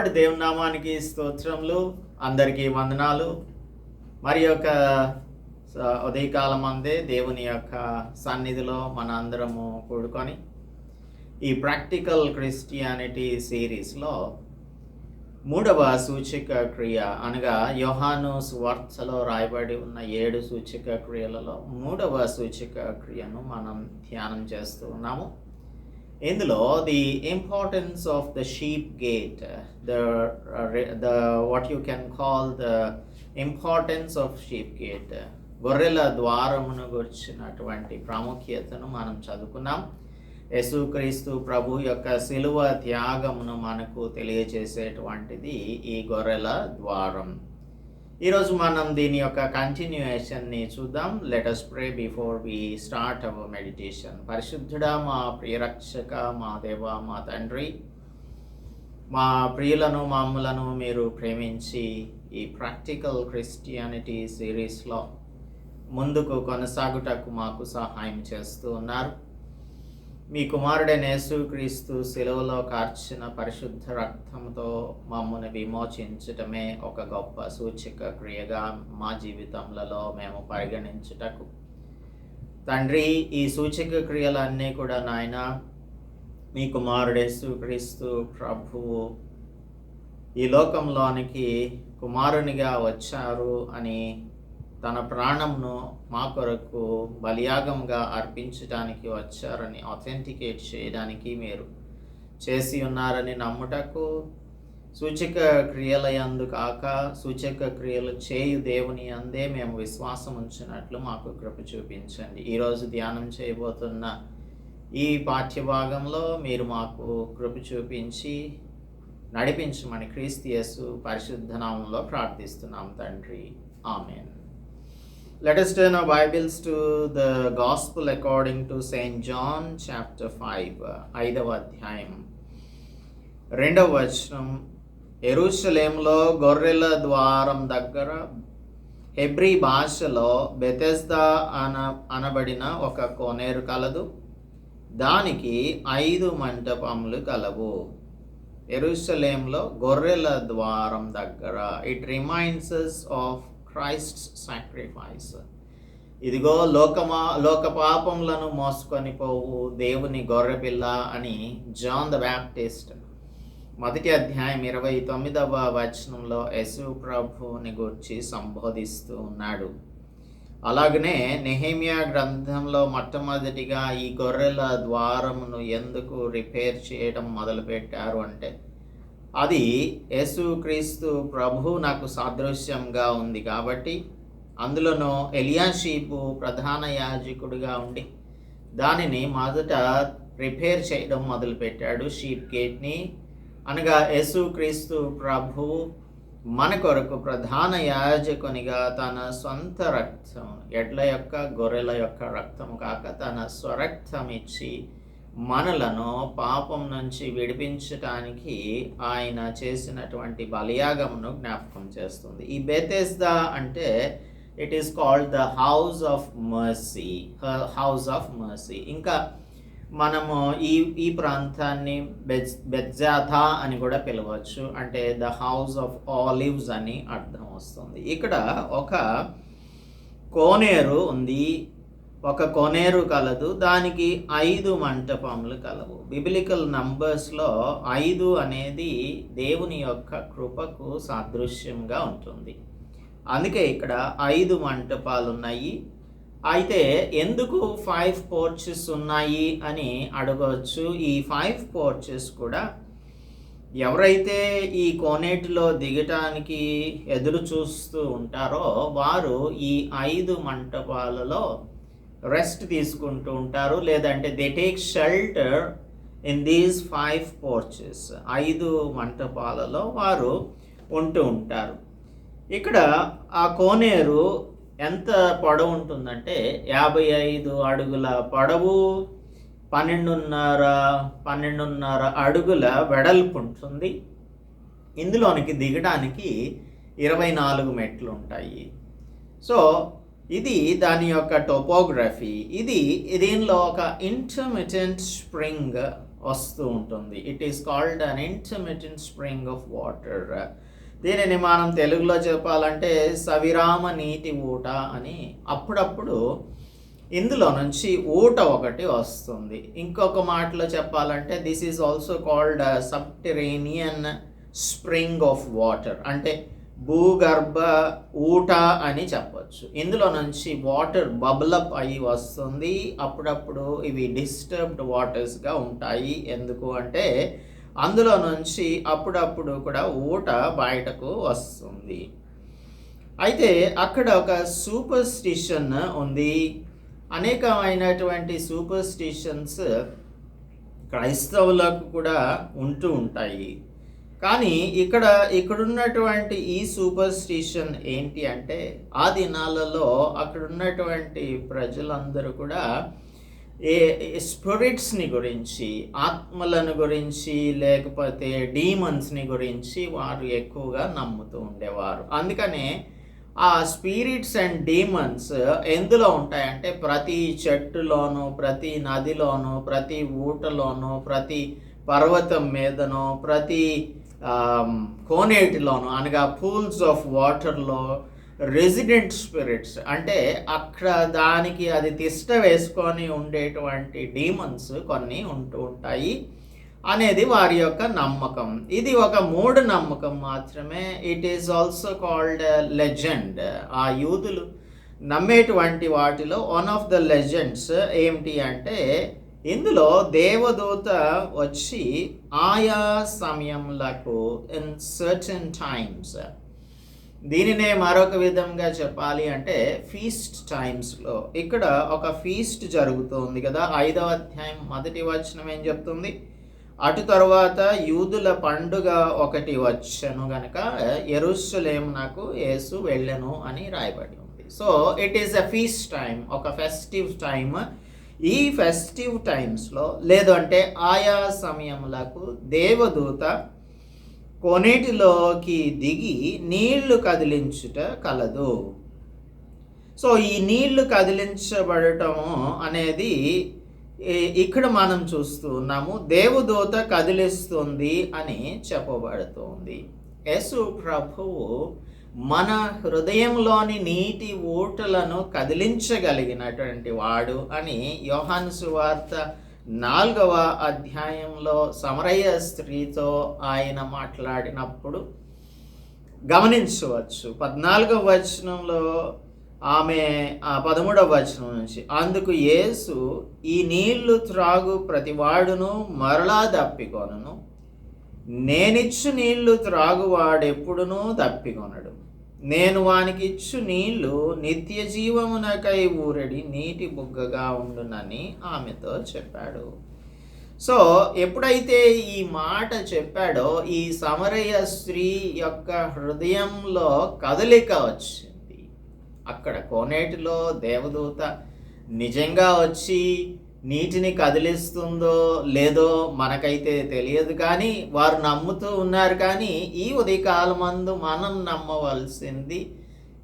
Lord దేవునామానికి స్తోత్రములు అందరికీ వందనాలు. మరి యొక్క ఉదయకాలం అందే దేవుని యొక్క సన్నిధిలో మన అందరము కూడుకొని ఈ ప్రాక్టికల్ క్రిస్టియానిటీ సిరీస్లో మూడవ సూచిక క్రియ అనగా యోహాను స్వార్థలో రాయబడి ఉన్న ఏడు సూచిక క్రియలలో మూడవ సూచిక క్రియను మనం ధ్యానం చేస్తూ ఉన్నాము. ఇందులో the importance of the sheep gate the the what you can call the importance of sheep gate గొర్రెల ద్వారమును గురించినటువంటి ప్రాముఖ్యతను మనం చదువుకున్నాం. యేసుక్రీస్తు ప్రభు యొక్క శిలువ త్యాగమును మనకు తెలియజేసేటువంటిది ఈ గొర్రెల ద్వారం. ఈరోజు మనం దీని యొక్క కంటిన్యూయేషన్ని చూద్దాం. Let us pray before we start our meditation పరిశుద్ధుడా మా ప్రియరక్షక మా దేవ మా తండ్రి మా ప్రియులను మామూలను మీరు ప్రేమించి ఈ ప్రాక్టికల్ క్రిస్టియానిటీ సిరీస్లో ముందుకు కొనసాగుటకు మాకు సహాయం చేస్తూ ఉన్నారు. మీ కుమారుడైన యేసుక్రీస్తు సెలవులో కార్చిన పరిశుద్ధ రక్తంతో మమ్మల్ని విమోచించటమే ఒక గొప్ప సూచిక క్రియగా మా జీవితంలో మేము పరిగణించుటకు. తండ్రి ఈ సూచిక క్రియలన్నీ కూడా నాయన మీ కుమారుడు యేసుక్రీస్తు ప్రభువు ఈ లోకంలోనికి కుమారునిగా వచ్చారు అని తన ప్రాణంను మా కొరకు బలియాగంగా అర్పించడానికి వచ్చారని అథెంటికేట్ చేయడానికి మీరు చేసి ఉన్నారని నమ్ముటకు సూచక క్రియల యందు కాక సూచక క్రియలు చేయు దేవుని అందే మేము విశ్వాసం ఉంచినట్లు మాకు కృప చూపించండి. ఈరోజు ధ్యానం చేయబోతున్న ఈ పాఠ్యభాగంలో మీరు మాకు కృప చూపించి నడిపించమని క్రీస్తు యేసు పరిశుద్ధ నామంలో ప్రార్థిస్తున్నాం తండ్రి. Amen. Let us turn our Bibles to the Gospel according to St. John chapter 5, ఐదవ అధ్యాయం. రెండవ వచనం ఎరుషలేంలో గొర్రెల ద్వారం దగ్గర హెబ్రీ భాషలో బెతెస్దా అన అనబడిన ఒక కోనేరు కలదు. దానికి ఐదు మంటపములు కలవు. ఎరుషలేంలో గొర్రెల ద్వారం దగ్గర. It reminds of Christ sacrifice. ఇదిగో లోకమా లోక పాపములను మోసుకొని పోవు దేవుని గొర్రెపిల్ల అని జాన్ ద బ్యాప్టిస్ట్. మొదటి అధ్యాయం ఇరవై తొమ్మిదవ వచనంలో యశు ప్రభుని గురించి సంబోధిస్తూ ఉన్నాడు. అలాగనే నెహేమియా గ్రంథంలో మొట్టమొదటిగా ఈ గొర్రెల ద్వారమును ఎందుకు రిపేర్ చేయడం మొదలుపెట్టారు అంటే అది యేసుక్రీస్తు ప్రభు నాకు సాదృశ్యంగా ఉంది కాబట్టి అందులోనూ ఎలియాషీపు ప్రధాన యాజకుడిగా ఉండి దానిని మొదట రిపేర్ చేయడం మొదలుపెట్టాడు షీప్ గేట్ని. అనగా యేసుక్రీస్తు ప్రభు మన కొరకు ప్రధాన యాజకునిగా తన సొంత రక్తం ఎడ్ల యొక్క గొర్రెల యొక్క రక్తం కాక తన స్వరక్తం ఇచ్చి మనలను పాపం నుంచి విడిపించటానికి ఆయన చేసినటువంటి బలియాగమును జ్ఞాపకం చేస్తుంది. ఈ బెతెస్దా అంటే it is called the house of mercy house of mercy ఇంకా మనము ఈ ఈ ప్రాంతాన్ని బెజ్ బెజ్జాథా అని కూడా పిలవచ్చు. అంటే ద హౌస్ ఆఫ్ ఆలివ్స్ అని అర్థం వస్తుంది. ఇక్కడ ఒక కోనేరు ఉంది. ఒక కొనేరు కలదు దానికి ఐదు మంటపములు కలవు. బిబిలికల్ నంబర్స్లో ఐదు అనేది దేవుని యొక్క కృపకు సాదృశ్యంగా ఉంటుంది. అందుకే ఇక్కడ ఐదు మంటపాలు ఉన్నాయి అయితే ఎందుకు ఫైవ్ పోర్చెస్ ఉన్నాయి అని అడగవచ్చు. ఈ ఫైవ్ పోర్చెస్ కూడా ఎవరైతే ఈ కోనేటిలో దిగటానికి ఎదురు చూస్తూ ఉంటారో వారు ఈ ఐదు మంటపాలలో రెస్ట్ తీసుకుంటూ ఉంటారు. లేదంటే they take shelter in these five porches ఐదు మంటపాలలో వారు ఉంటూ ఉంటారు. ఇక్కడ ఆ కోనేరు ఎంత పొడవు ఉంటుందంటే యాభై ఐదు అడుగుల పొడవు పన్నెండున్నర పన్నెండున్నర అడుగుల వెడల్పు ఉంటుంది. ఇందులోనికి దిగడానికి ఇరవై నాలుగు మెట్లు ఉంటాయి. సో ఇది దాని యొక్క టోపోగ్రఫీ ఇది దీనిలో ఒక ఇంటర్మిటెంట్ స్ప్రింగ్ వస్తూ ఉంటుంది. It is called an intermediate spring of water దీనిని మనం తెలుగులో చెప్పాలంటే సవిరామ నీటి ఊట అని అప్పుడప్పుడు ఇందులో నుంచి ఊట ఒకటి వస్తుంది. ఇంకొక మాటలో చెప్పాలంటే this is also called subterranean spring of water అంటే భూగర్భ ఊట అని చెప్పచ్చు. ఇందులో నుంచి వాటర్ బబులప్ అయ్యి వస్తుంది. అప్పుడప్పుడు ఇవి డిస్టర్బ్డ్ వాటర్స్గా ఉంటాయి. ఎందుకు అంటే అందులో నుంచి అప్పుడప్పుడు కూడా ఊట బయటకు వస్తుంది. అయితే అక్కడ ఒక సూపర్ స్టిషన్ ఉంది. అనేకమైనటువంటి సూపర్ స్టిషన్స్ క్రైస్తవులకు కూడా ఉంటూ ఉంటాయి. కానీ ఇక్కడ ఇక్కడున్నటువంటి ఈ సూపర్ స్టిషన్ ఏంటి అంటే ఆ దినాలలో అక్కడ ఉన్నటువంటి ప్రజలందరూ కూడా ఏ స్పిరిట్స్ని గురించి ఆత్మలను గురించి లేకపోతే డీమన్స్ని గురించి వారు ఎక్కువగా నమ్ముతూ ఉండేవారు. అందుకనే ఆ స్పిరిట్స్ అండ్ డీమన్స్ ఎందులో ఉంటాయంటే ప్రతి చెట్టులోనూ ప్రతి నదిలోనూ ప్రతి ఊటలోనూ ప్రతి పర్వతం మీదనో ప్రతి కోనేటిలోను అనగా పూల్స్ ఆఫ్ వాటర్లో రెసిడెంట్ స్పిరిట్స్ అంటే అక్కడ దానికి అది తిష్ట వేసుకొని ఉండేటువంటి డీమన్స్ కొన్ని ఉంటూ ఉంటాయి అనేది వారి యొక్క నమ్మకం. ఇది ఒక మూడు నమ్మకం మాత్రమే. It is also called legend ఆ యూదులు నమ్మేటువంటి వాటిలో వన్ ఆఫ్ ద లెజెండ్స్ ఏమిటి అంటే ఇందులో దేవదూత వచ్చి ఆయా సమయములకు ఇన్ సర్టన్ టైమ్స్ దీనినే మరొక విధంగా చెప్పాలి అంటే ఫీస్ట్ టైమ్స్లో ఇక్కడ ఒక ఫీస్ట్ జరుగుతుంది కదా ఐదవ అధ్యాయం మొదటి వచనం ఏం చెప్తుంది? అటు తర్వాత యూదుల పండుగ ఒకటి వచ్చను గనక నాకు యేసు వెళ్ళను అని రాయబడి ఉంది. So it is a feast time ఒక ఫెస్టివ్ టైమ్ ఈ ఫెస్టివ్ టైమ్స్లో లేదు అంటే ఆయా సమయములకు దేవదూత కొనేటిలోకి దిగి నీళ్ళు కదిలించుట కలదు. సో ఈ నీళ్ళు కదిలించబడటము అనేది ఇక్కడ మనం చూస్తూ ఉన్నాము దేవదూత కదిలిస్తుంది అని చెప్పబడుతోంది. యేసు ప్రభువు మన హృదయంలోని నీటి ఊటలను కదిలించగలిగినటువంటి వాడు అని యోహాను సువార్త నాలుగవ అధ్యాయంలో సమరయ్య స్త్రీతో ఆయన మాట్లాడినప్పుడు గమనించవచ్చు. పద్నాలుగవ వచనంలో ఆమె ఆ పదమూడవ వచనం నుంచి అందుకు యేసు ఈ నీళ్ళు త్రాగు ప్రతివాడును మరలా దప్పికొనను. నేనిచ్చు నీళ్ళు త్రాగువాడెప్పుడునూ తప్పికొనడు. నేను వానికి ఇచ్చు నీళ్ళు నిత్య జీవమునకై ఊరడి నీటి బుగ్గగా ఉండునని ఆమెతో చెప్పాడు. సో ఎప్పుడైతే ఈ మాట చెప్పాడో ఈ సమరయ్య స్త్రీ యొక్క హృదయంలో కదలిక వచ్చింది. అక్కడ కోనేటిలో దేవదూత నిజంగా వచ్చి నీటిని కదిలిస్తుందో లేదో మనకైతే తెలియదు కానీ వారు నమ్ముతూ ఉన్నారు కానీ ఈ ఉదయకాలమందు మనం నమ్మవలసింది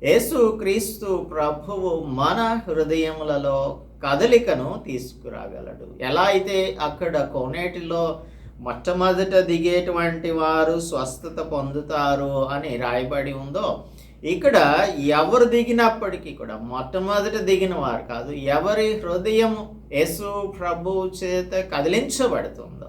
యేసు క్రీస్తు ప్రభువు మన హృదయములలో కదలికను తీసుకురాగలడు. ఎలా అయితే అక్కడ కోనేటిలో మొట్టమొదట దిగేటువంటి వారు స్వస్థత పొందుతారు అని రాయబడి ఉందో ఇక్కడ ఎవరు దిగినప్పటికీ కూడా మొట్టమొదట దిగిన వారు కాదు ఎవరి హృదయం యేసు ప్రభు చేత కదిలించబడుతుందో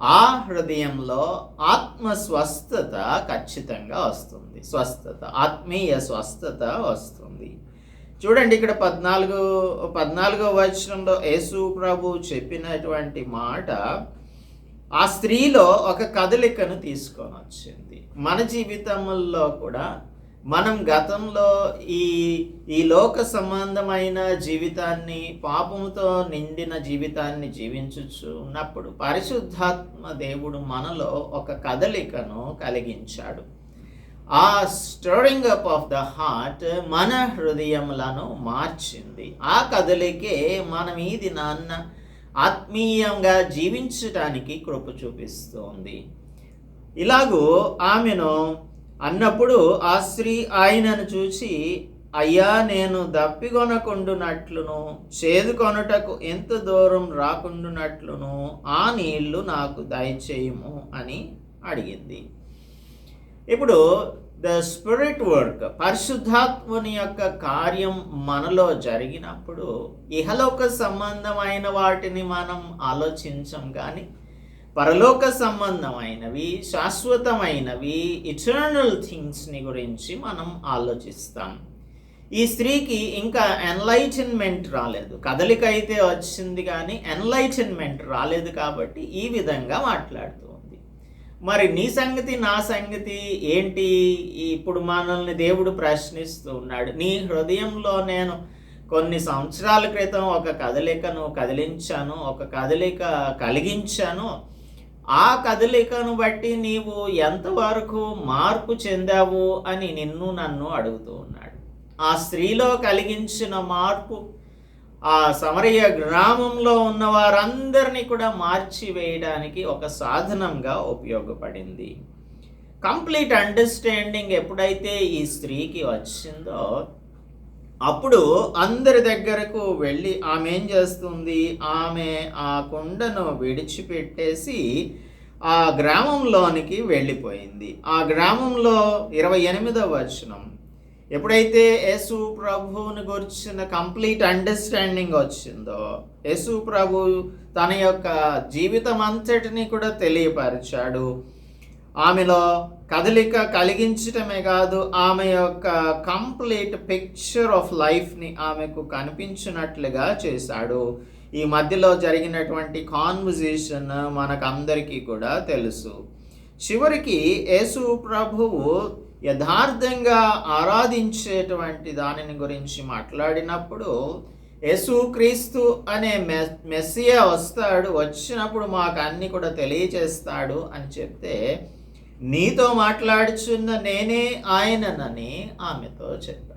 ఆ హృదయంలో ఆత్మ స్వస్థత ఖచ్చితంగా వస్తుంది. స్వస్థత ఆత్మీయ స్వస్థత వస్తుంది. చూడండి ఇక్కడ పద్నాలుగు పద్నాలుగో వచనంలో యేసు ప్రభు చెప్పినటువంటి మాట ఆ స్త్రీలో ఒక కదలికను తీసుకొని వచ్చింది. మన జీవితంలో కూడా మనం గతంలో ఈ ఈ లోక సంబంధమైన జీవితాన్ని పాపముతో నిండిన జీవితాన్ని జీవించచ్చు ఉన్నప్పుడు పరిశుద్ధాత్మ దేవుడు మనలో ఒక కదలికను కలిగించాడు. ఆ stirring up of the heart మన హృదయములను మార్చింది. ఆ కదలికే మనం ఈ దినాన్న ఆత్మీయంగా జీవించటానికి కృప చూపిస్తోంది. ఇలాగూ ఆమెను అన్నప్పుడు ఆ స్త్రీ ఆయనను చూసి అయ్యా నేను దప్పికొనకుండునట్లును చేదుకొనుటకు ఎంత దూరం రాకుండునట్లును ఆ నీళ్ళు నాకు దయచేయము అని అడిగింది. ఇప్పుడు ద స్పిరిట్ వర్క్ పరిశుద్ధాత్మని యొక్క కార్యం మనలో జరిగినప్పుడు ఇహలోక సంబంధమైన వాటిని మనం ఆలోచించం కానీ పరలోక సంబంధమైనవి శాశ్వతమైనవి ఇటర్నల్ థింగ్స్ని గురించి మనం ఆలోచిస్తాం. ఈ స్త్రీకి ఇంకా ఎన్లైటన్మెంట్ రాలేదు. కదలిక అయితే వచ్చింది కానీ ఎన్లైటన్మెంట్ రాలేదు కాబట్టి ఈ విధంగా మాట్లాడుతూ ఉంది. మరి నీ సంగతి నా సంగతి ఏంటి? ఇప్పుడు మనల్ని దేవుడు ప్రశ్నిస్తూ ఉన్నాడు. నీ హృదయంలో నేను కొన్ని సంవత్సరాల క్రితం ఒక కదలికను కదిలించాను ఒక కదలిక కలిగించాను. ఆ కదలికను బట్టి నీవు ఎంతవరకు మార్పు చెందావు అని నిన్ను నన్ను అడుగుతూ ఉన్నాడు. ఆ స్త్రీలో కలిగించిన మార్పు ఆ సమరయ్య గ్రామంలో ఉన్న వారందరినీ కూడా మార్చివేయడానికి ఒక సాధనంగా ఉపయోగపడింది. కంప్లీట్ అండర్స్టాండింగ్ ఎప్పుడైతే ఈ స్త్రీకి వచ్చిందో అప్పుడు అందరి దగ్గరకు వెళ్ళి ఆమె ఏం చేస్తుంది? ఆమె ఆ కుండను విడిచిపెట్టేసి ఆ గ్రామంలోనికి వెళ్ళిపోయింది. ఆ గ్రామంలో ఇరవై ఎనిమిదవ వచనం. ఎప్పుడైతే యేసు ప్రభువుని గురించిన కంప్లీట్ అండర్స్టాండింగ్ వచ్చిందో యేసు ప్రభు తన యొక్క జీవితం అంతటిని కూడా తెలియపరిచాడు. ఆమెలో కదలిక కలిగించటమే కాదు ఆమె యొక్క కంప్లీట్ పిక్చర్ ఆఫ్ లైఫ్ని ఆమెకు కనిపించినట్లుగా చేశాడు. ఈ మధ్యలో జరిగినటువంటి కాన్వర్జేషన్ మనకందరికీ కూడా తెలుసు. చివరికి యేసు ప్రభువు యథార్థంగా ఆరాధించేటువంటి దానిని గురించి మాట్లాడినప్పుడు యేసుక్రీస్తు అనే మె మెస్సియా వస్తాడు వచ్చినప్పుడు మాకు అన్ని కూడా తెలియజేస్తాడు అని చెప్తే నీతో మాట్లాడుచున్న నేనే ఆయననని ఆమెతో చెప్పాడు.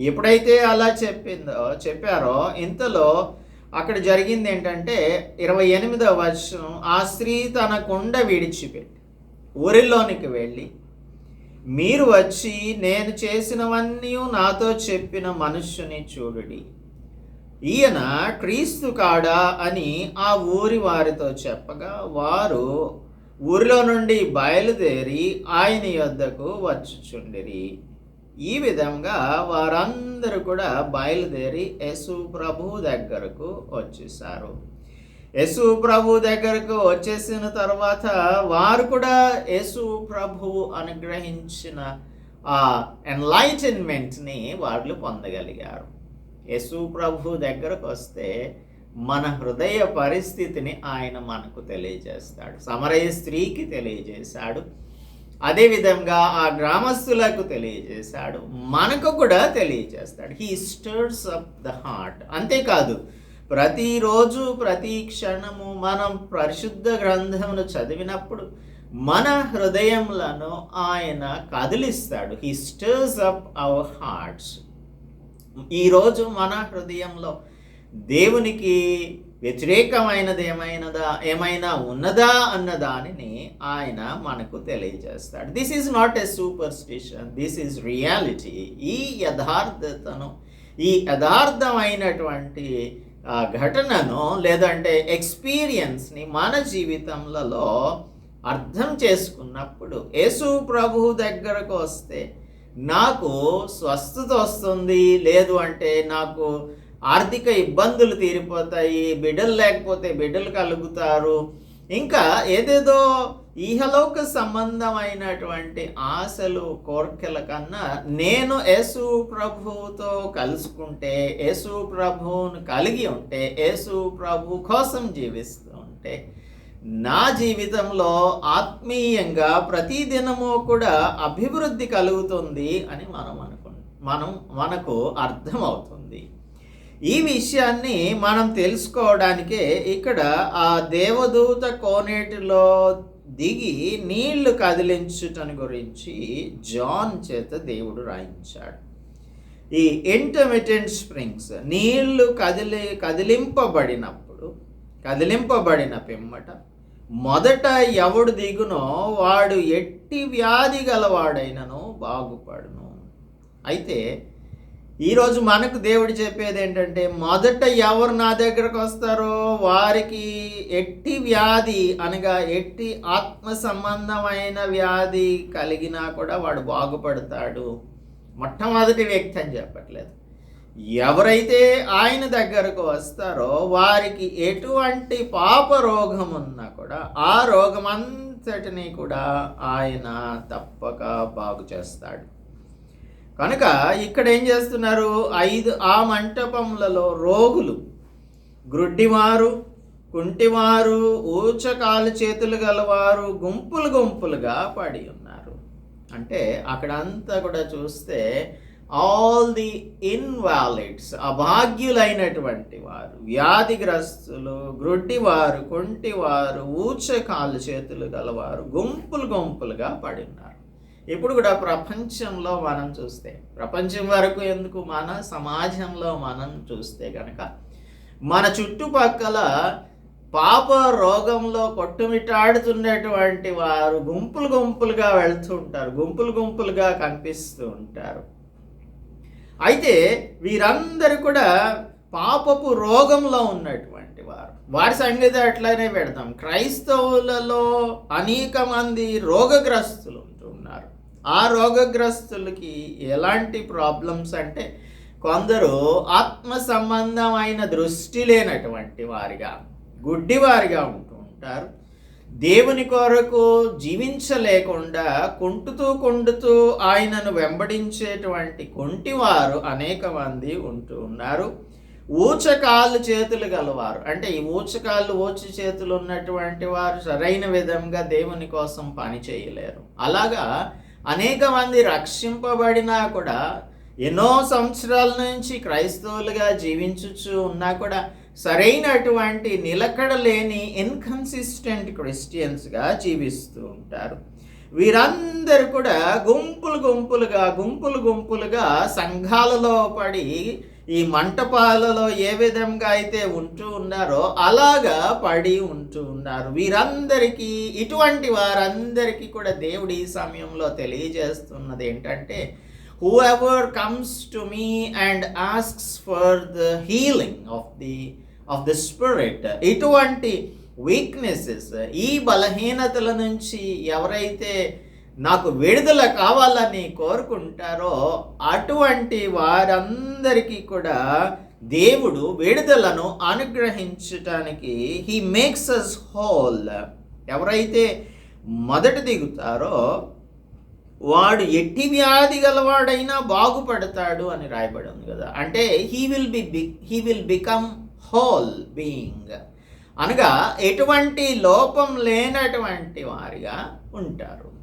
ఎప్పుడైతే అలా చెప్పిందో చెప్పారో ఇంతలో అక్కడ జరిగింది ఏంటంటే ఇరవై ఎనిమిదవ వర్షం ఆ స్త్రీ తన కొండ విడిచిపెట్టి ఊరిలోనికి వెళ్ళి మీరు వచ్చి నేను చేసినవన్నీ నాతో చెప్పిన మనుష్యుని చూడుడి. ఈయన క్రీస్తు కాడా? అని ఆ ఊరి వారితో చెప్పగా వారు ఊరిలో నుండి బయలుదేరి ఆయన యొద్దకు వచ్చుచుండిరి. ఈ విధంగా వారందరూ కూడా బయలుదేరి యశు ప్రభు దగ్గరకు వచ్చేసారు యశు ప్రభు దగ్గరకు వచ్చేసిన తర్వాత వారు కూడా యశు ప్రభు అనుగ్రహించిన ఆ ఎన్లైటన్మెంట్ని వాళ్ళు పొందగలిగారు. యశు ప్రభు దగ్గరకు వస్తే మన హృదయ పరిస్థితిని ఆయన మనకు తెలియజేస్తాడు. సమరయ స్త్రీకి తెలియజేశాడు. అదేవిధంగా ఆ గ్రామస్తులకు తెలియజేశాడు. మనకు కూడా తెలియజేస్తాడు. He stirs up the heart అంతేకాదు ప్రతిరోజు ప్రతి క్షణము మనం పరిశుద్ధ గ్రంథమును చదివినప్పుడు మన హృదయములను ఆయన కదిలిస్తాడు. He stirs up our hearts ఈరోజు మన హృదయంలో దేవునికి వ్యతిరేకమైనది ఏమైనదా ఏమైనా ఉన్నదా అన్న దానిని ఆయన మనకు తెలియజేస్తాడు. This is not a superstition this is reality ఈ యథార్థతను ఈ యథార్థమైనటువంటి ఘటనను లేదంటే ఎక్స్పీరియన్స్ని మన జీవితంలో అర్థం చేసుకున్నప్పుడు యేసు ప్రభువు దగ్గరకు వస్తే నాకు స్వస్థత వస్తుంది లేదు అంటే నాకు ఆర్థిక ఇబ్బందులు తీరిపోతాయి బిడ్డలు లేకపోతే బిడ్డలు కలుగుతారు. ఇంకా ఏదేదో ఈహలోక సంబంధమైనటువంటి ఆశలు కోర్కెల కన్నా నేను యేసు ప్రభువుతో కలుసుకుంటే యేసు ప్రభువును కలిగి ఉంటే యేసు ప్రభు కోసం జీవిస్తూ ఉంటే నా జీవితంలో ఆత్మీయంగా ప్రతిదినము కూడా అభివృద్ధి కలుగుతుంది అని మనం అనుకు మనం మనకు అర్థమవుతుంది. ఈ విషయాన్ని మనం తెలుసుకోవడానికే ఇక్కడ ఆ దేవదూత కోనేటిలో దిగి నీళ్ళు కదిలించుటని గురించి జాన్ చేత దేవుడు రాయించాడు. ఈ ఇంటర్మిటెంట్ స్ప్రింగ్స్ నీళ్ళు కదిలి కదిలింపబడినప్పుడు కదిలింపబడిన పిమ్మట మొదట ఎవడు దిగునో వాడు ఎట్టి వ్యాధి గలవాడైనను బాగుపడును. అయితే ఈరోజు మనకు దేవుడు చెప్పేది ఏంటంటే మొదట ఎవరు నా దగ్గరకు వస్తారో వారికి ఎట్టి వ్యాధి అనగా ఎట్టి ఆత్మ సంబంధమైన వ్యాధి కలిగినా కూడా వాడు బాగుపడతాడు. మొట్టమొదటి వ్యక్తి అని చెప్పట్లేదు. ఎవరైతే ఆయన దగ్గరకు వస్తారో వారికి ఎటువంటి పాప రోగం ఉన్నా కూడా ఆ రోగం కూడా ఆయన తప్పక బాగు చేస్తాడు. కనుక ఇక్కడ ఏం చేస్తున్నారు? ఐదు ఆ మంటపములలో రోగులు. గ్రుడ్డివారు కుంటివారు ఊచకాలు చేతులు గలవారు గుంపులు గుంపులుగా పడి ఉన్నారు. అంటే అక్కడంతా కూడా చూస్తే ఆల్ ది ఇన్వాలిడ్స్ అభాగ్యులైనటువంటి వారు వ్యాధిగ్రస్తులు గ్రుడ్డివారు కుంటివారు ఊచకాలు చేతులు గలవారు గుంపులు గుంపులుగా పడి ఉన్నారు. ఇప్పుడు కూడా ప్రపంచంలో మనం చూస్తే ప్రపంచం వరకు ఎందుకు? మన సమాజంలో మనం చూస్తే కనుక మన చుట్టుపక్కల పాప రోగంలో కొట్టుమిట్టాడుతున్నటువంటి వారు గుంపులు గుంపులుగా వెళ్తూ ఉంటారు గుంపులు గుంపులుగా కనిపిస్తూ ఉంటారు. అయితే వీరందరూ కూడా పాపపు రోగంలో ఉన్నటువంటి వారు. వారి సంగతి అట్లనే పెడతాం క్రైస్తవులలో అనేక మంది రోగగ్రస్తులు ఉంటున్నారు ఆ రోగగ్రస్తులకి ఎలాంటి ప్రాబ్లమ్స్ అంటే కొందరు ఆత్మ సంబంధమైన దృష్టి లేనటువంటి వారిగా గుడ్డివారిగా ఉంటూ ఉంటారు. దేవుని కొరకు జీవించలేకుండా కుంటుతూ కుంటుతూ ఆయనను వెంబడించేటువంటి కుంటివారు అనేక మంది ఉంటూ ఉన్నారు. ఊచకాళ్ళు చేతులు గలవారు అంటే ఈ ఊచకాళ్ళు ఊచి చేతులు ఉన్నటువంటి వారు సరైన విధంగా దేవుని కోసం పని చేయలేరు. అలాగా అనేక మంది రక్షింపబడినా కూడా ఎన్నో సంవత్సరాల నుంచి క్రైస్తవులుగా జీవించుచు ఉన్నా కూడా సరైనటువంటి నిలకడ లేని ఇన్కన్సిస్టెంట్ క్రిస్టియన్స్గా జీవిస్తూ ఉంటారు. వీరందరూ కూడా గుంపులు గుంపులుగా గుంపులు గుంపులుగా సంఘాలలో పడి ఈ మంటపాలలో ఏ విధంగా అయితే ఉంటూ ఉన్నారో అలాగా పడి ఉంటూ ఉన్నారు. వీరందరికీ ఇటువంటి వారందరికీ కూడా దేవుడు ఈ సమయంలో తెలియజేస్తున్నది ఏంటంటే whoever comes to me and asks for the healing of the of the spirit ఇటువంటి వీక్నెసెస్ ఈ బలహీనతల నుంచి ఎవరైతే నాకు విడుదల కావాలని కోరుకుంటారో అటువంటి వారందరికీ కూడా దేవుడు విడుదలను అనుగ్రహించటానికి హీ మేక్స్ అస్ హోల్ ఎవరైతే మొదట దిగుతారో వాడు ఎట్టి వ్యాధి గలవాడైనా బాగుపడతాడు అని రాయబడి ఉంది కదా. అంటే he will be he will become whole being అనగా ఎటువంటి లోపం లేనటువంటి వారిగా ఉంటారు.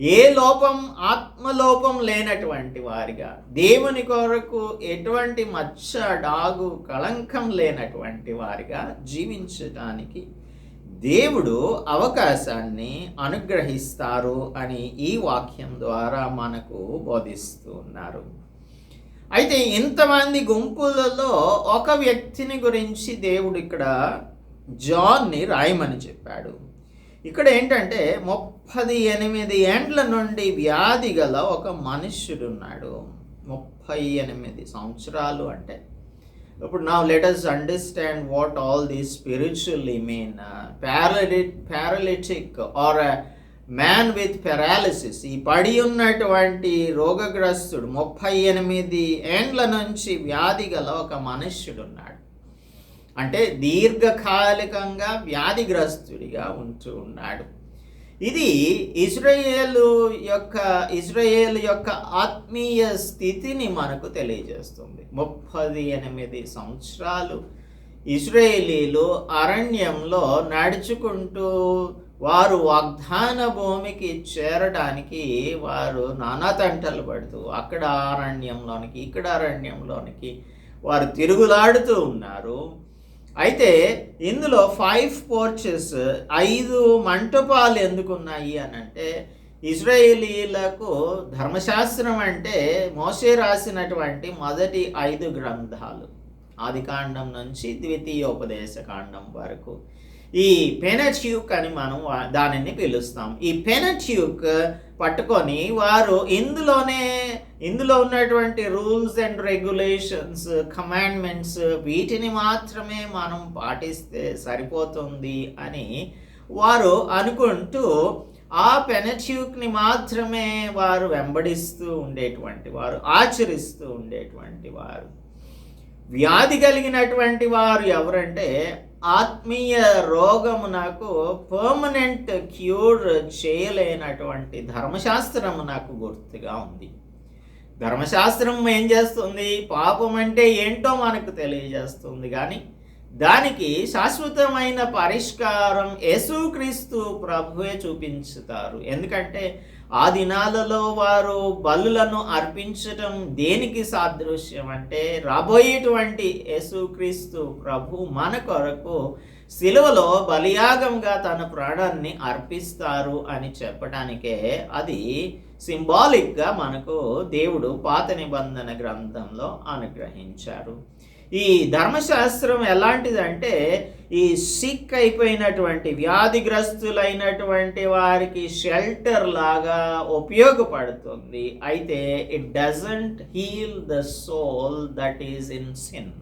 ఏ లోపం ఆత్మలోపం లేనటువంటి వారిగా దేవుని కొరకు ఎటువంటి మచ్చ డాగు కళంకం లేనటువంటి వారిగా జీవించటానికి దేవుడు అవకాశాన్ని అనుగ్రహిస్తారు అని ఈ వాక్యం ద్వారా మనకు బోధిస్తున్నారు. అయితే ఇంతమంది గుంపులలో ఒక వ్యక్తిని గురించి దేవుడు ఇక్కడ జాన్ని రాయమని చెప్పాడు. ఇక్కడ ఏంటంటే ముప్పది ఎనిమిది ఏండ్ల నుండి వ్యాధి గల ఒక మనుష్యుడున్నాడు. ముప్పై ఎనిమిది సంవత్సరాలు అంటే. ఇప్పుడు నా let us understand what all the spiritually mean ప్యారలిట్ paralytic or man with paralysis ఈ పడి ఉన్నటువంటి రోగగ్రస్తుడు ముప్పై ఎనిమిది ఏండ్ల నుంచి వ్యాధి గల ఒక మనుష్యుడు ఉన్నాడు అంటే దీర్ఘకాలికంగా వ్యాధిగ్రస్తుడిగా ఉంటూ ఉన్నాడు. ఇది ఇజ్రాయేల్ యొక్క ఇజ్రాయేల్ యొక్క ఆత్మీయ స్థితిని మనకు తెలియజేస్తుంది. ముప్పది ఎనిమిది సంవత్సరాలు ఇజ్రాయేలీలు అరణ్యంలో నడుచుకుంటూ వారు వాగ్దాన భూమికి చేరడానికి వారు నానా తంటలు పడుతూ అక్కడ అరణ్యంలోనికి ఇక్కడ అరణ్యంలోనికి వారు తిరుగులాడుతూ ఉన్నారు. అయితే ఇందులో ఫైవ్ పోర్చెస్ ఐదు మంటపాలు ఎందుకున్నాయి అని అంటే ఇజ్రాయేలీలకు ధర్మశాస్త్రం అంటే మోసే రాసినటువంటి మొదటి ఐదు గ్రంథాలు. ఆది కాండం నుంచి ద్వితీయోపదేశ కాండం వరకు. ఈ పెనచ్యూక్ అని మనం వా- దానిని పిలుస్తాం. ఈ పెనచ్యూక్ పట్టుకొని వారు ఇందులోనే ఇందులో ఉన్నటువంటి రూల్స్ అండ్ రెగ్యులేషన్స్ కమాండ్మెంట్స్ వీటిని మాత్రమే మనం పాటిస్తే సరిపోతుంది అని వారు అనుకుంటూ ఆ పెనచ్యూక్ని మాత్రమే వారు వెంబడిస్తూ ఉండేటువంటి వారు ఆచరిస్తూ ఉండేటువంటి వారు. వ్యాధి కలిగినటువంటి వారు ఎవరంటే ఆత్మీయ రోగము నాకు పర్మనెంట్ క్యూర్ చేయలేనటువంటి ధర్మశాస్త్రము నాకు గుర్తుగా ఉంది. ధర్మశాస్త్రం ఏం చేస్తుంది? పాపం అంటే ఏంటో మనకు తెలియజేస్తుంది. కానీ దానికి శాశ్వతమైన పరిష్కారం యేసుక్రీస్తు ప్రభువే చూపించుతారు. ఎందుకంటే ఆ దినాలలో వారు బలులను అర్పించటం దేనికి సాదృశ్యం అంటే రాబోయేటువంటి యేసుక్రీస్తు ప్రభు మన కొరకు సిలువలో బలియాగంగా తన ప్రాణాన్ని అర్పిస్తారు అని చెప్పడానికే అది సింబాలిక్గా మనకు దేవుడు పాత నిబంధన గ్రంథంలో అనుగ్రహించారు. ఈ ధర్మశాస్త్రం ఎలాంటిదంటే ఈ సిక్ అయిపోయినటువంటి వ్యాధిగ్రస్తులైనటువంటి వారికి షెల్టర్ లాగా ఉపయోగపడుతుంది. అయితే it doesn't heal the soul that is in sin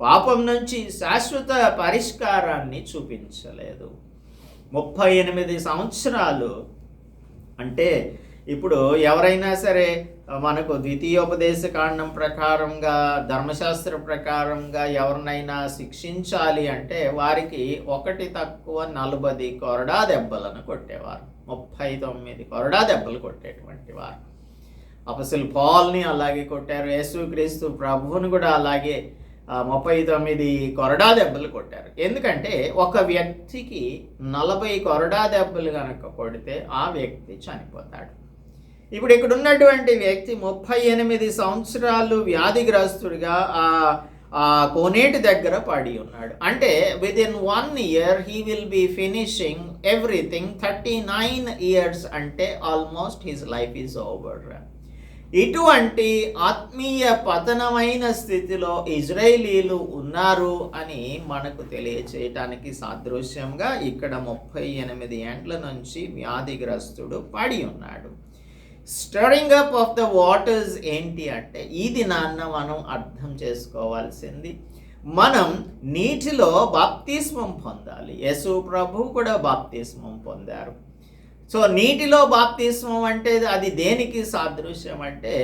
పాపం నుంచి శాశ్వత పరిష్కారాన్ని చూపించలేదు. ముప్పై ఎనిమిది సంవత్సరాలు అంటే ఇప్పుడు ఎవరైనా సరే మనకు ద్వితీయోపదేశ కాండం ప్రకారంగా ధర్మశాస్త్ర ప్రకారంగా ఎవరినైనా శిక్షించాలి అంటే వారికి ఒకటి తక్కువ నలభై కొరడా దెబ్బలను కొట్టేవారు. ముప్పై తొమ్మిది కొరడా దెబ్బలు కొట్టేటువంటి వారు. అపసలు పాల్ని అలాగే కొట్టారు యేసుక్రీస్తు ప్రభువును కూడా అలాగే ముప్పై తొమ్మిది కొరడా దెబ్బలు కొట్టారు. ఎందుకంటే ఒక వ్యక్తికి నలభై కొరడా దెబ్బలు కనుక కొడితే ఆ వ్యక్తి చనిపోతాడు. ఇప్పుడు ఇక్కడ ఉన్నటువంటి వ్యక్తి ముప్పై ఎనిమిది సంవత్సరాలు వ్యాధిగ్రస్తుడిగా ఆ ఆ కోనేటి దగ్గర పడి ఉన్నాడు. అంటే within one year he will be finishing everything thirty nine years అంటే almost his life is over ఇటువంటి ఆత్మీయ పతనమైన స్థితిలో ఇజ్రాయేలీలు ఉన్నారు అని మనకు తెలియచేయటానికి సాదృశ్యంగా ఇక్కడ ముప్పై ఎనిమిది ఏండ్ల నుంచి వ్యాధిగ్రస్తుడు పడి ఉన్నాడు. Stirring up of the waters ఏంటి అంటే ఈ దినాన్న మనం అర్థం చేసుకోవాల్సింది మనం నీటిలో బాప్తిస్మం పొందాలి. యేసు ప్రభు కూడా బాప్తిస్మం పొందారు. సో నీటిలో బాప్తిస్మం అంటే అది దేనికి సాదృశ్యం అంటే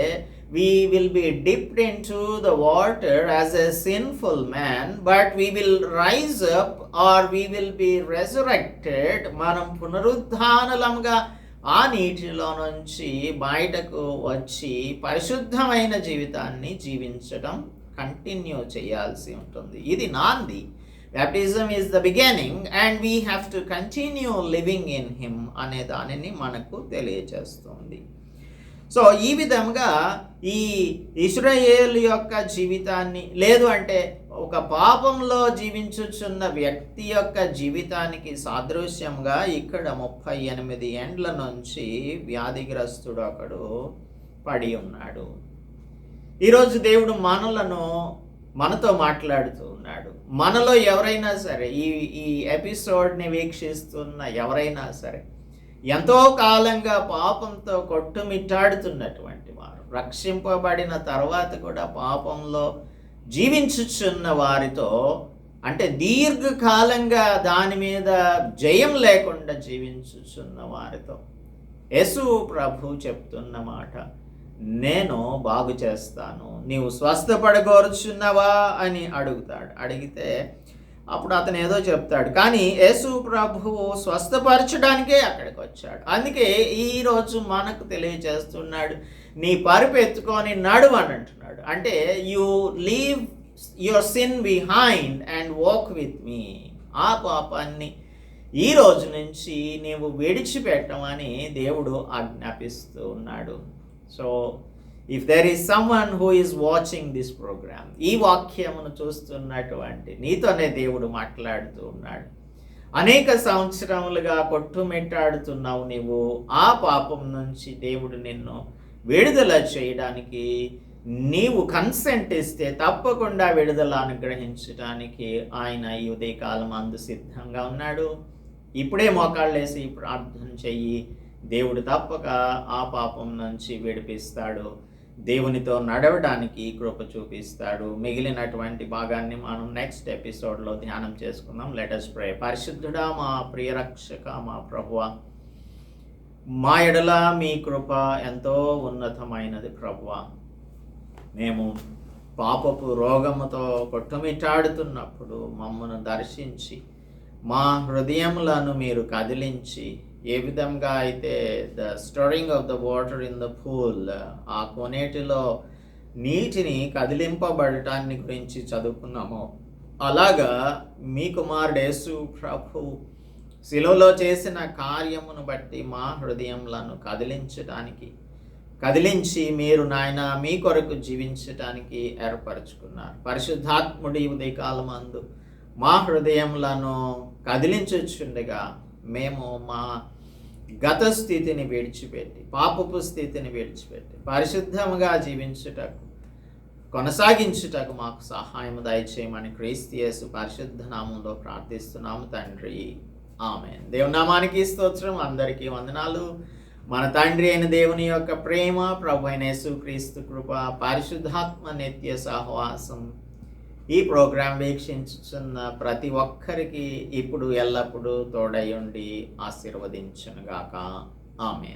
we will be dipped in to the water as a sinful man but we will rise up or we will be resurrected మనం పునరుద్ధానలంగా ఆ నీటిలో నుంచి బయటకు వచ్చి పరిశుద్ధమైన జీవితాన్ని జీవించడం కంటిన్యూ చేయాల్సి ఉంటుంది. ఇది నాంది. Baptism is the beginning and we have to continue living in him అనే దానిని మనకు తెలియజేస్తుంది సో ఈ విధంగా ఈ ఇస్రాయేల్ యొక్క జీవితాన్ని లేదు అంటే ఒక పాపంలో జీవించుచున్న వ్యక్తి యొక్క జీవితానికి సాదృశ్యంగా ఇక్కడ ముప్పై ఎనిమిది ఏండ్ల నుంచి వ్యాధిగ్రస్తుడు ఒకడు పడి ఉన్నాడు. ఈరోజు దేవుడు మనలను మనతో మాట్లాడుతూ ఉన్నాడు. మనలో ఎవరైనా సరే ఈ ఈ ఎపిసోడ్ని వీక్షిస్తున్న ఎవరైనా సరే ఎంతో కాలంగా పాపంతో కొట్టుమిట్టాడుతున్నటువంటి వారు. రక్షింపబడిన తర్వాత కూడా పాపంలో జీవించుచున్న వారితో అంటే దీర్ఘకాలంగా దాని మీద జయం లేకుండా జీవించుచున్న వారితో యేసు ప్రభు చెప్తున్న మాట నేను బాగు చేస్తాను. నీవు స్వస్థపడగోరుచున్నావా? అని అడుగుతాడు. అడిగితే అప్పుడు అతను ఏదో చెప్తాడు. కానీ యేసు ప్రభువు స్వస్థపరచడానికే అక్కడికి వచ్చాడు అందుకే ఈరోజు మనకు తెలియజేస్తున్నాడు నీ పరుపు ఎత్తుకొని నడువు అని అంటున్నాడు. అంటే you leave your sin behind and walk with me ఆ పాపాన్ని ఈ రోజు నుంచి నీవు విడిచిపెట్టమని దేవుడు ఆజ్ఞాపిస్తూ ఉన్నాడు. So if there is someone who is watching this programme ఈ వాక్యమును చూస్తున్నటువంటి నీతోనే దేవుడు మాట్లాడుతూ ఉన్నాడు. అనేక సంవత్సరములుగా కొట్టుమెట్టాడుతున్నావు నీవు. ఆ పాపం నుంచి దేవుడు నిన్ను విడుదల చేయడానికి నీవు కన్సెంట్ ఇస్తే తప్పకుండా విడుదల అనుగ్రహించడానికి ఆయన ఈ ఉదయకాలం అందు సిద్ధంగా ఉన్నాడు. ఇప్పుడే మోకాళ్ళేసి ప్రార్థన చెయ్యి. దేవుడు తప్పక ఆ పాపం నుంచి విడిపిస్తాడు. దేవునితో నడవడానికి కృప చూపిస్తాడు. మిగిలినటువంటి భాగాన్ని మనం నెక్స్ట్ ఎపిసోడ్లో ధ్యానం చేసుకుందాం. లెటర్స్ ప్రే పరిశుద్ధుడా మా ప్రియరక్షక మా ప్రభువ మా ఎడల మీ కృప ఎంతో ఉన్నతమైనది ప్రభువ. మేము పాపపు రోగముతో కొట్టుమిట్టాడుతున్నప్పుడు మమ్మను దర్శించి మా హృదయములను మీరు కదిలించి ఏ విధంగా అయితే the stirring of the water in the pool ఆ కొనేటిలో నీటిని కదిలింపబడటాన్ని గురించి చదువుకున్నాము అలాగా మీ కుమారుడేసు ప్రభు శిలువలో చేసిన కార్యమును బట్టి మా హృదయములను కదిలించడానికి కదిలించి మీరు నాయన మీ కొరకు జీవించటానికి ఏర్పరచుకున్నారు. పరిశుద్ధాత్ముడి ఉదయకాలమందు మా హృదయములను కదిలించుచుండగా మేము మా గత స్థితిని విడిచిపెట్టి పాపపు స్థితిని విడిచిపెట్టి పరిశుద్ధముగా జీవించుటకు కొనసాగించుటకు మాకు సహాయం దయచేయమని క్రీస్తియసు పరిశుద్ధ నామంలో ప్రార్థిస్తున్నాము తండ్రి. ఆమె దేవునామానికి స్తోత్రం. అందరికీ వందనాలు. మన తండ్రి అయిన దేవుని యొక్క ప్రేమ ప్రభు అయిన యేసుక్రీస్తు కృప పరిశుద్ధాత్మ నిత్య సహవాసం ఈ ప్రోగ్రాం వీక్షించుతున్న ప్రతి ఒక్కరికి ఇప్పుడు ఎల్లప్పుడూ తోడయుండి ఆశీర్వదించునుగాక. ఆమె